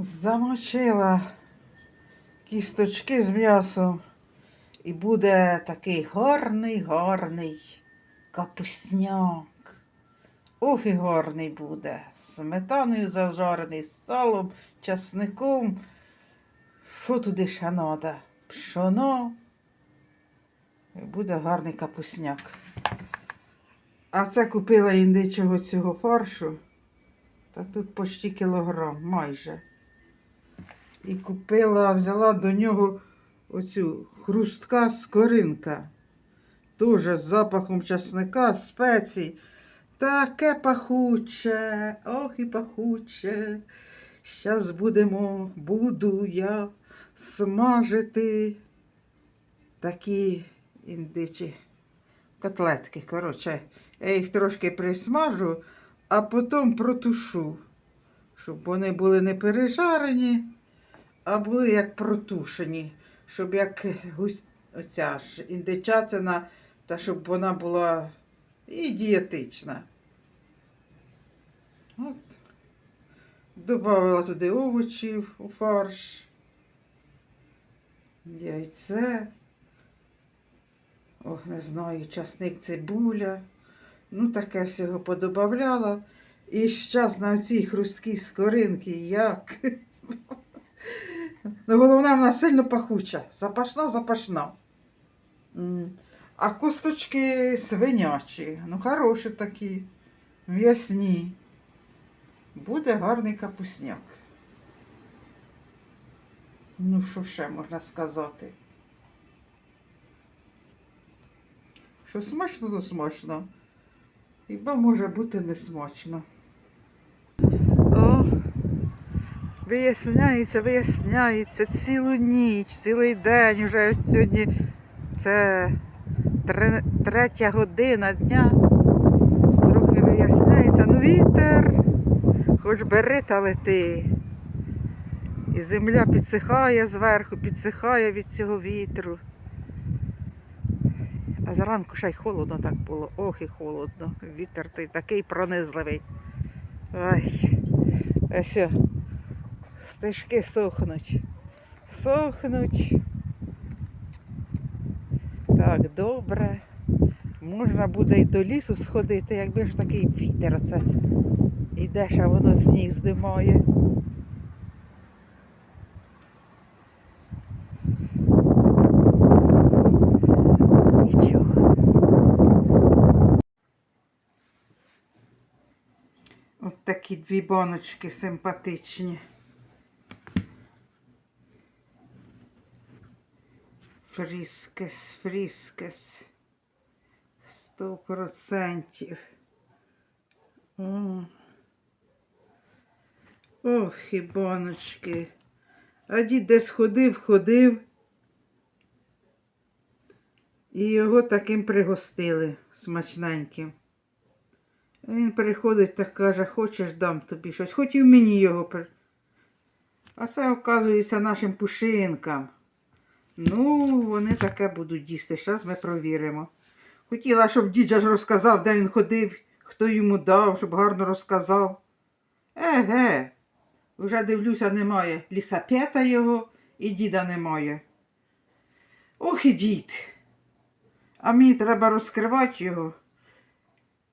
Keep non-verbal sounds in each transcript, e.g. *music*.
Замочила кісточки з м'ясом. І буде такий гарний, гарний капусняк. Ох і гарний буде. Сметаною зажарений, з салом, часником. Що туди ще треба? Пшоно. Буде гарний капусняк. А це купила індичого цього фаршу. Та тут почти кілограм, майже. І купила, взяла до нього оцю хрустка скоринка. Дуже з запахом часника, спецій. Таке пахуче, ох і пахуче. Щас будемо, буду я смажити такі індичі котлетки. Коротше, я їх трошки присмажу, а потім протушу, щоб вони були не пережарені, а були як протушені, щоб як гусь, оця ж індичатина, та щоб вона була і дієтична. От. Добавила туди овочів у фарш, яйце. Ох, не знаю, часник, цибуля. Ну, таке всього подобавляла. І зараз на цій хрусткій скоринки як. Ну, головне, вона сильно пахуча. Запашна, запашна. А косточки свинячі. Ну, хороші такі, м'ясні. Буде гарний капусняк. Ну, що ще можна сказати? Що смачно, то смачно. Хіба може бути не смачно. О, виясняється, виясняється цілу ніч, цілий день. Уже ось сьогодні це тре- третя година дня. Трохи виясняється. Ну вітер, хоч бери та лети. І земля підсихає зверху, підсихає від цього вітру. А зранку ще й холодно так було. Ох і холодно. Вітер той такий пронизливий. Ай. Ось. Стежки сохнуть. Сохнуть. Так, добре. Можна буде й до лісу сходити, якби ж такий вітер оце йдеш, а воно сніг здимає. Нічого. От такі дві баночки симпатичні. Фріскес, фріскес. Сто процентів. Ох, і баночки. А дід десь ходив, ходив. І його таким пригостили смачненьким. Він приходить та каже, хочеш дам тобі щось. Хотів мені його. при- А це, оказується, нашим пушинкам. Ну, вони таке будуть їсти. Зараз ми провіримо. Хотіла, щоб діджа ж розказав, де він ходив, хто йому дав, щоб гарно розказав. Еге, вже дивлюся, немає лісапета його і діда немає. Ох і дід. А мені треба розкривати його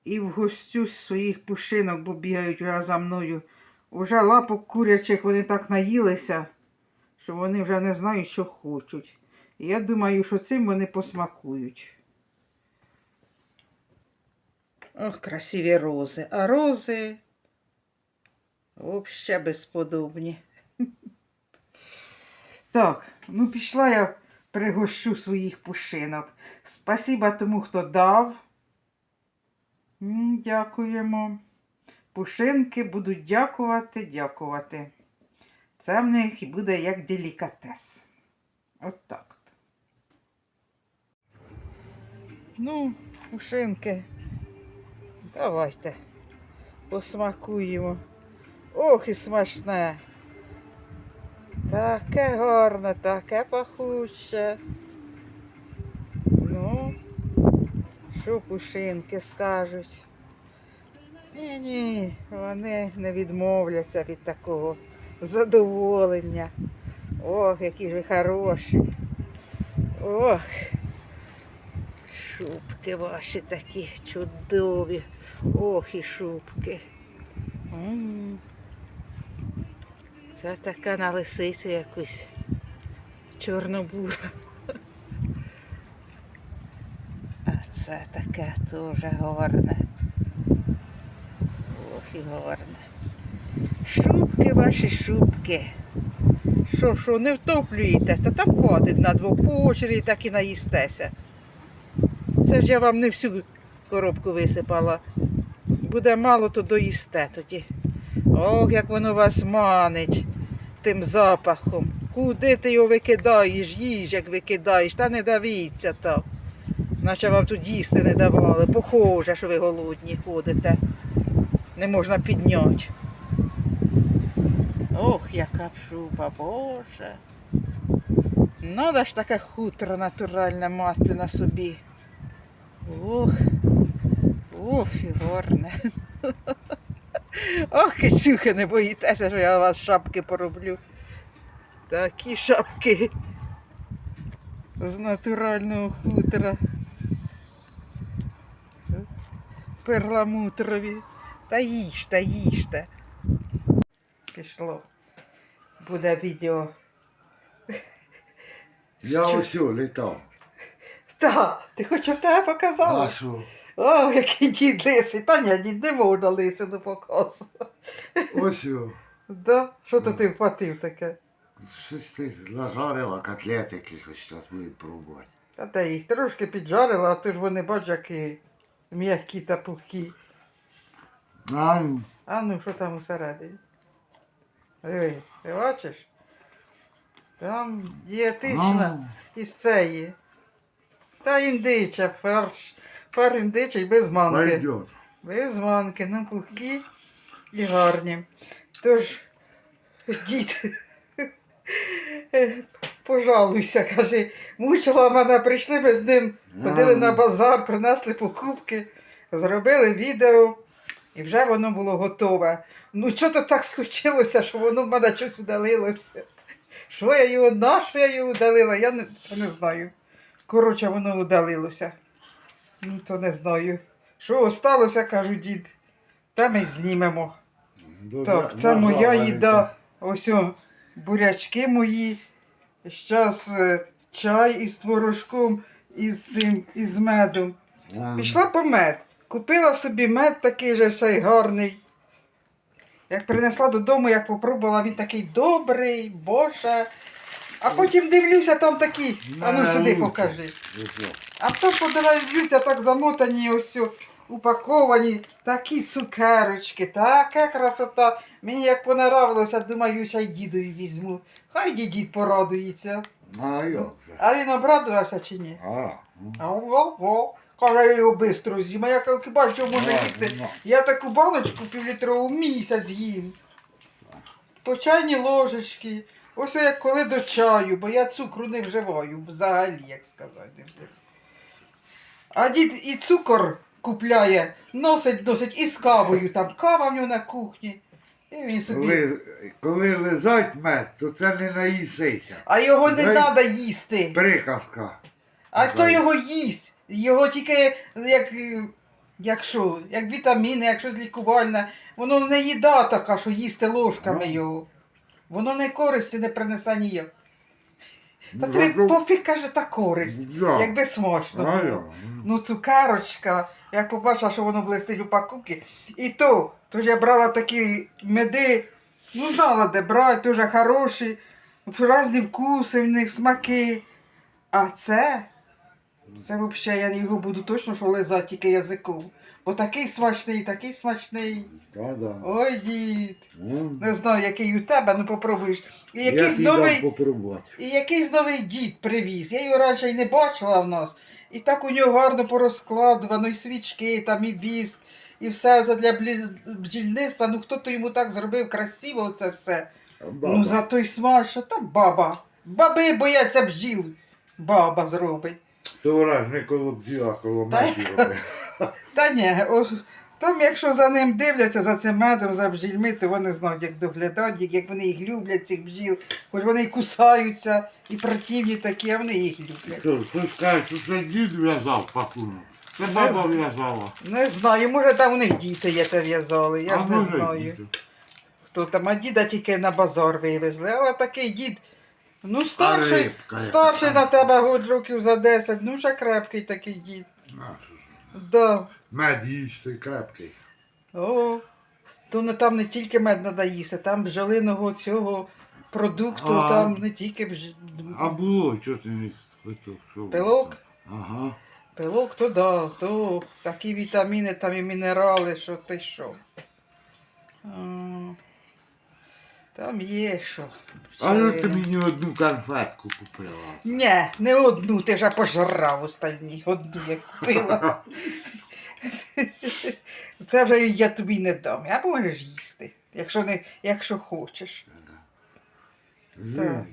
і в гостю своїх пушинок, бо бігають за мною. Уже лапок курячих вони так наїлися, що вони вже не знають, що хочуть. І я думаю, що цим вони посмакують. Ох, красиві рози. А рози взагалі безподобні. *laughs* Так, ну пішла я пригощу своїх пушинок. Спасіба тому, хто дав. Дякуємо. Пушинки будуть дякувати, дякувати. Це в них і буде як делікатес. От так. Ну, пушинки. Давайте посмакуємо. Ох, і смачне. Таке гарне, таке пахуче. Ну, що пушинки скажуть? Ні, ні, вони не відмовляться від такого задоволення. Ох, які ж ви хороші. Ох. Шубки ваші такі чудові. Ох і шубки. Це така на лисицю якусь чорнобура. А це таке дуже гарне. Ох і гарне. Шубки ваші шубки. Що, що, не втоплюєтесь, та там хватить на двох по очері так і наїстеся. Це ж я вам не всю коробку висипала. Буде мало, то доїсте тоді. Ох, як воно вас манить тим запахом. Куди ти його викидаєш, їж, як викидаєш, та не давіться так. Наче вам тут їсти не давали. Похоже, що ви голодні ходите. Не можна підняти. Ох, яка шуба, Боже. Надо ж таке хутро натуральне мати на собі. Ох, ох, і гарне. Ох, кицюхи, не боїтеся, що я у вас шапки пороблю. Такі шапки з натурального хутра. Перламутрові. Та їжте, їжте. Пішло. Буде відео. Я Що? ось літав. Та, ти хоч щоб тебе показала? А що? О, який дід лисий. Та ні, дід не можна лисину показувати. Ось о. Да? Що то ти впатив таке? Щось ти нажарила котлети якихось, зараз будемо пробувати. Та та їх трошки піджарила, а то ж вони бач, які м'які та пухкі. А, ну, А ну, що там усередині? Диви, ти бачиш? Там дієтична із цієї. Та індича, фарш. Фар індичий без манки. пойдет. Без манки, ну пухкі і гарні. Тож, дід, пожалуйся, каже, мучила мене, прийшли ми з ним, ходили на базар, принесли покупки, зробили відео, і вже воно було готове. Ну, що то так случилося, що воно в мене щось удалилося. Що я його, на що я його удалила, я не, це не знаю. Коротше, воно удалилося. Ну, то не знаю. Що осталося, кажу дід. Та ми знімемо. Так, це моя їда. Ось о, бурячки мої. Зараз чай із творожком, із цим, із медом. Пішла по мед. Купила собі мед такий же ще й гарний. Як принесла додому, як попробувала, він такий добрий, боже. А потім дивлюся, там такі. А ну сюди покажи. А то подивлюся, так замотані ось упаковані такі цукерочки, така красота. Мені як понравилося, думаю, що й дідові візьму. Хай дід порадується. А? А він обрадувався чи ні? А, А во, во. Каже, я його швидко з'їм. А я хіба що можна їсти? ну, Я таку баночку півлітрову місяць їм. По чайні ложечки. Ось як коли до чаю, бо я цукру не вживаю взагалі, як сказати. не вживаю. А дід і цукор купляє, носить, носить і з кавою. Там кава в нього на кухні. І він собі. Коли, коли лизать мед, то це не наїсися. А його не Дай- треба їсти. Приказка. А хто його їсть? Його тільки як, е, як що, як вітаміни, як щось лікувальне. Воно не їда така, що їсти ложками Ну. його. Воно не користі не принесе ніяк. Та Ну, тобі пофіг каже та користь. Да. Якби смачно було. Ну, цукерочка, як побачила, що воно блистить у пакунки. І то, то ж я брала такі меди, ну знала, де брати, дуже хороші, різні вкуси в них, смаки. А це, це взагалі я його буду точно що лизати тільки язиком. Бо такий смачний, такий смачний. Та-да. Ой, дід. М. Не знаю, який у тебе, ну попробуєш. І Я якийсь тобі новий. попробувати. І якийсь новий дід привіз. Я його раніше й не бачила в нас. І так у нього гарно порозкладувано, і свічки, там, і віск, і все це для бліз- бджільництва. Ну хто то йому так зробив красиво це все. Баба. Ну за той смак, що там баба. Баби бояться бджіл. Баба зробить. То вона ж не коло бджіла, коло Та. Та ні, Там, якщо за ним дивляться, за цим медом, за бджільми, то вони знають, як доглядають, як- як вони їх люблять, цих бджіл. Хоч вони і кусаються, і противні такі, а вони їх люблять. Що, хтось каже, що це дід в'язав пакунок. Це баба в'язала. Не знаю, може там у них діти є те в'язали, я ж не може знаю. дід. Хто там, а діда тільки на базар вивезли, але такий дід. Ну, старший, рибка яка старший там. на тебе год років за 10, ну вже крепкий такий дід. А, що ж. Да. Мед їсть той крепкий. О, то не там не тільки мед треба їсти, там бджолиного цього продукту, А. там не тільки бж... А було, що ти не? Що було Пилок? там? Ага. пилок, то да, то такі вітаміни там і мінерали, що ти що. А, Там є що. А ну ти мені одну конфетку купила. Ні, не одну, ти вже пожрав остальні. Одну як купила. *laughs* Це вже я тобі не дам. А можеш їсти, якщо, не, якщо хочеш. Так.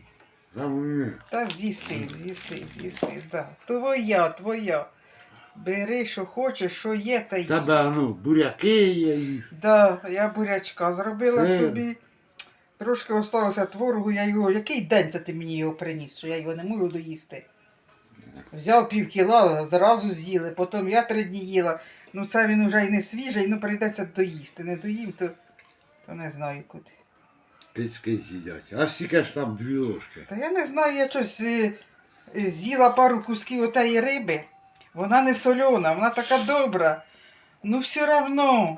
Та з'їси, з'їси, з'їси, да. Твоя, твоя. Бери, що хочеш, що є, та їй. Тебе, ну, буряки є їж. Да, я бурячка зробила Сир. собі. Трошки осталося творогу, я його. Який день це ти мені його приніс, що я його не можу доїсти? Взяв пів кіла, зразу з'їли, потім я три дні їла. Ну це він уже і не свіжий, ну прийдеться доїсти. Не доїм, то, то не знаю куди. Кицьки з'їдять. А скільки ж там дві ложки? Та я не знаю, я щось е, з'їла пару кусків отеї риби. Вона не сольона, вона така добра. Ну все равно.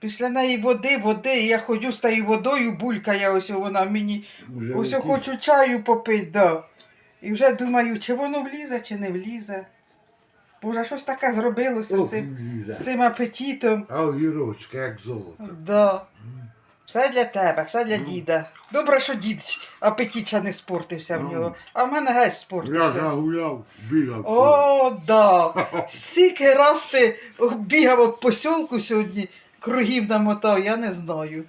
Після неї води, води, і я ходжу з тією водою, булькає ось вона мені. Уже Ось летить. хочу чаю попити, да. І вже думаю, чи воно влізе, чи не влізе. Боже, щось таке зробилося з Ох, цим, лізе. з цим апетитом. А огірочки, як золото. Да. Все для тебе, все для діда. Добре, що дід апетит ще не спортився в Ну. нього. А в мене геть Я спортився. загуляв, бігав. О, да. *laughs* Стільки раз ти бігав от посілку сьогодні, кругів намотав, я не знаю.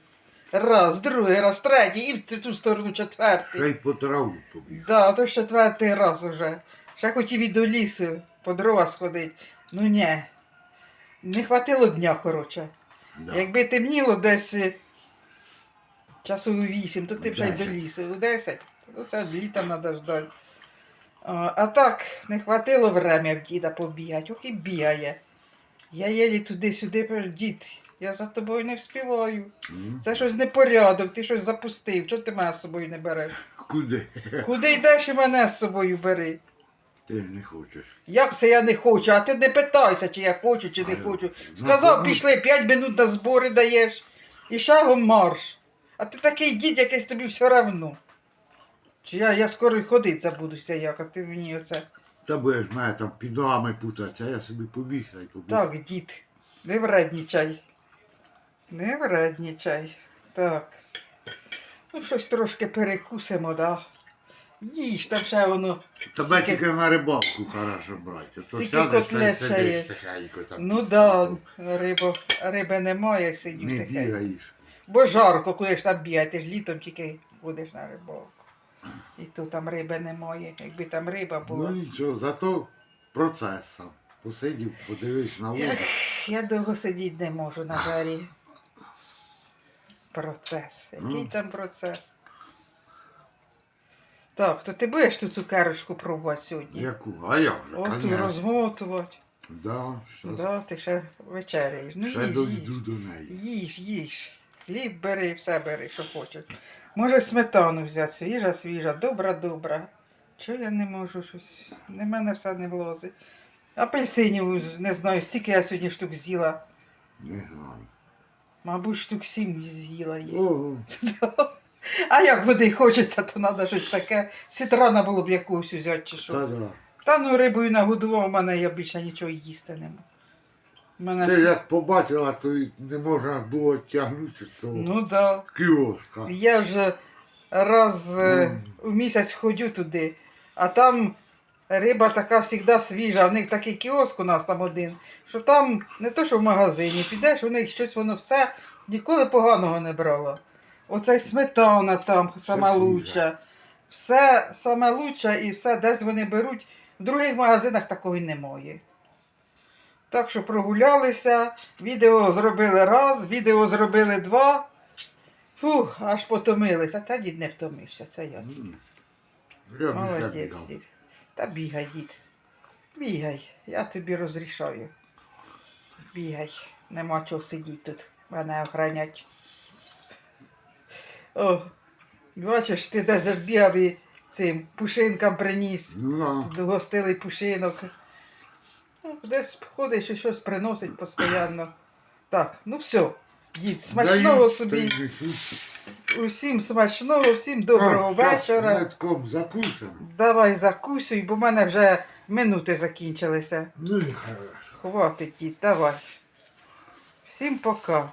Раз, другий раз, третій і в ту сторону Ще четвертий. й по траву побіг. Да, то ж четвертий раз уже. Ще хотів і до лісу по дрова сходити. Ну ні. Не хватило дня, коротше. Да. Якби темніло десь е, часу у вісім, то ти б ще й до лісу. У десять, то це ж літа треба ждати. А, а так, не хватило время в діда побігати. Ох і бігає. Я єлі туди-сюди, дід, я за тобою не вспіваю. Це щось непорядок, ти щось запустив. Чого ти мене з собою не береш? Куди? Куди йдеш і мене з собою бери? Ти ж не хочеш. Як це я не хочу? А ти не питайся, чи я хочу, чи не Ай, хочу. ну, Сказав, ну, пішли 5 минут на збори даєш і шагом марш. А ти такий дід, якийсь тобі все равно. Чи я, я скоро й ходить забудуся як, а ти мені оце. Та будеш мене там під ногами путатися, а я собі побіг та й побіг. Так, дід, не вреднічай. Не вреднічай. Так. Ну, щось трошки перекусимо, да. Їж там ще воно. Тебе Скільки- тільки на рибалку хорошо брати. То Скільки сядеш та й котлет ще сидиш тихенько там. Ну да, рибо, риби немає, сидю Не таке. бігаєш. Бо жарко, куди ж там бігати, ти ж літом тільки будеш на рибалку. І то там риби немає. Якби там риба Ну була. нічого, зато процес сам. Посидів, подивись на воду. Я довго сидіти не можу на жарі. Процес. Який Ну. там процес? Так, то ти будеш ту цукерочку пробувати сьогодні? Яку? А як же, От і розмотувати. Да, щас Да, ти ще вечеряєш. Ну ще їж, дойду їж. до неї. Їж, їж. Хліб бери, все бери, що хочеш. Може сметану взяти, свіжа, свіжа, добра, добра. Чого я не можу щось? Не мене все не влазить. Апельсинів, не знаю, скільки я сьогодні штук з'їла. Не знаю. Мабуть, штук сім з'їла її. Ого. *laughs* А як води хочеться, то треба щось таке. Сітрана було б якусь взяти чи що. Та да. Та ну рибою нагодував, у мене я більше нічого їсти нема. У Мене Ти як побачила, то й не можна було тягнути з того Ну. Да. кіоска. Я ж раз е, в місяць ходю туди, а там риба така завжди свіжа. В них такий кіоск у нас там один, що там не то, що в магазині, підеш, у них щось воно все ніколи поганого не брало. Оця й сметана там сама лучша. Все саме лучше і все десь вони беруть. В других магазинах такого й немає. Так що прогулялися, відео зробили раз, відео зробили два. Фух, аж потомилися. Та дід не втомився, це я. Ще Молодець, дід. Та бігай, дід. Бігай, я тобі розрішаю. Бігай. Нема чого сидіти тут. Мене охранять. О, бачиш, ти даже бігав і цим пушинкам приніс. Ну, Гостилий пушинок. Ну, Десь ходиш і щось приносить постійно. Так, ну все. Дід, смачного даю собі. тобі. Усім смачного, всім доброго так, вечора. Метком закусимо. Давай закусуй, бо в мене вже минути закінчилися. Ну і хорошо. Хватить, дід, давай. Всім пока.